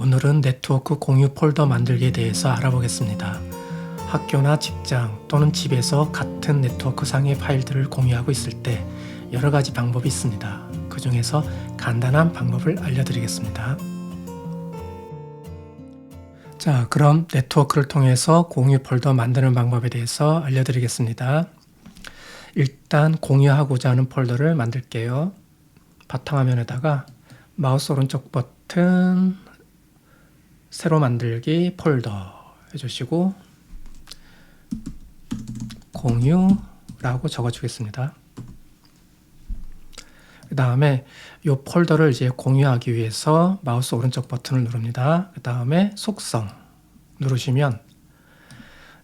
오늘은 네트워크 공유 폴더 만들기에 대해서 알아보겠습니다. 학교나 직장 또는 집에서 같은 네트워크 상의 파일들을 공유하고 있을 때 여러 가지 방법이 있습니다. 그 중에서 간단한 방법을 알려드리겠습니다. 자, 그럼 네트워크를 통해서 공유 폴더 만드는 방법에 대해서 알려드리겠습니다. 일단 공유하고자 하는 폴더를 만들게요. 바탕화면에다가 마우스 오른쪽 버튼 새로 만들기 폴더 해주시고 공유라고 적어주겠습니다. 그 다음에 이 폴더를 이제 공유하기 위해서 마우스 오른쪽 버튼을 누릅니다. 그 다음에 속성 누르시면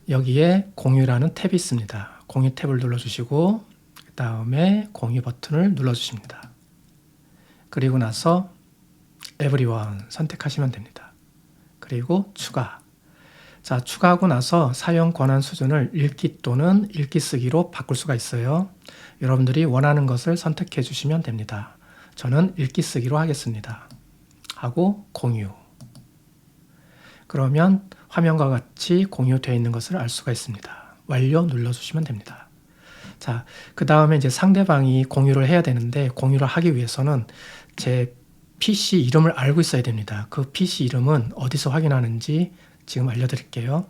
여기에 공유라는 탭이 있습니다. 공유 탭을 눌러주시고 그 다음에 공유 버튼을 눌러주십니다. 그리고 나서 everyone 선택하시면 됩니다. 그리고 추가. 자, 추가하고 나서 사용 권한 수준을 읽기 또는 읽기 쓰기로 바꿀 수가 있어요. 여러분들이 원하는 것을 선택해 주시면 됩니다. 저는 읽기 쓰기로 하겠습니다. 하고 공유. 그러면 화면과 같이 공유되어 있는 것을 알 수가 있습니다. 완료 눌러주시면 됩니다. 자, 그 다음에 이제 상대방이 공유를 해야 되는데 공유를 하기 위해서는 제 PC 이름을 알고 있어야 됩니다. 그 PC 이름은 어디서 확인하는지 지금 알려드릴게요.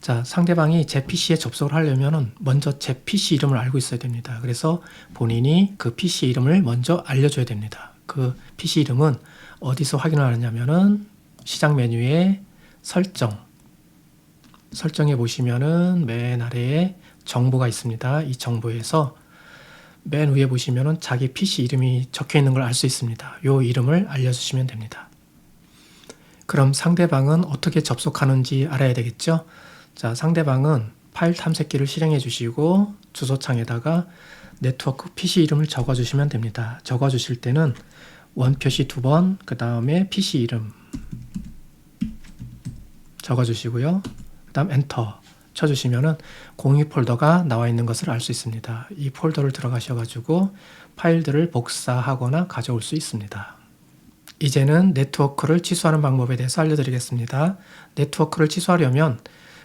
자, 상대방이 제 PC에 접속을 하려면 먼저 제 PC 이름을 알고 있어야 됩니다. 그래서 본인이 그 PC 이름을 먼저 알려줘야 됩니다. 그 PC 이름은 어디서 확인을 하느냐면은 시작 메뉴에 설정. 설정해 보시면은 맨 아래에 정보가 있습니다. 이 정보에서 맨 위에 보시면은 자기 PC 이름이 적혀 있는 걸 알 수 있습니다. 요 이름을 알려주시면 됩니다. 그럼 상대방은 어떻게 접속하는지 알아야 되겠죠? 자, 상대방은 파일 탐색기를 실행해 주시고 주소창에다가 네트워크 PC 이름을 적어 주시면 됩니다. 적어 주실 때는 원 표시 두 번, 그 다음에 PC 이름 적어 주시고요. 그 다음 엔터 쳐주시면은 공유 폴더가 나와 있는 것을 알 수 있습니다. 이 폴더를 들어가셔가지고 파일들을 복사하거나 가져올 수 있습니다. 이제는 네트워크를 취소하는 방법에 대해서 알려드리겠습니다. 네트워크를 취소하려면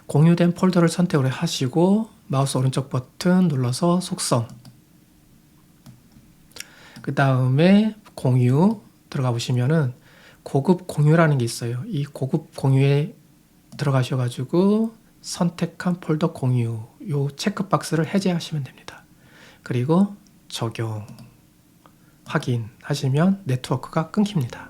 공유된 폴더를 선택을 하시고 마우스 오른쪽 버튼 눌러서 속성 그 다음에 공유 들어가 보시면은 고급 공유라는 게 있어요. 이 고급 공유에 들어가셔가지고 선택한 폴더 공유 요 체크박스를 해제하시면 됩니다. 그리고 적용 확인하시면 네트워크가 끊깁니다.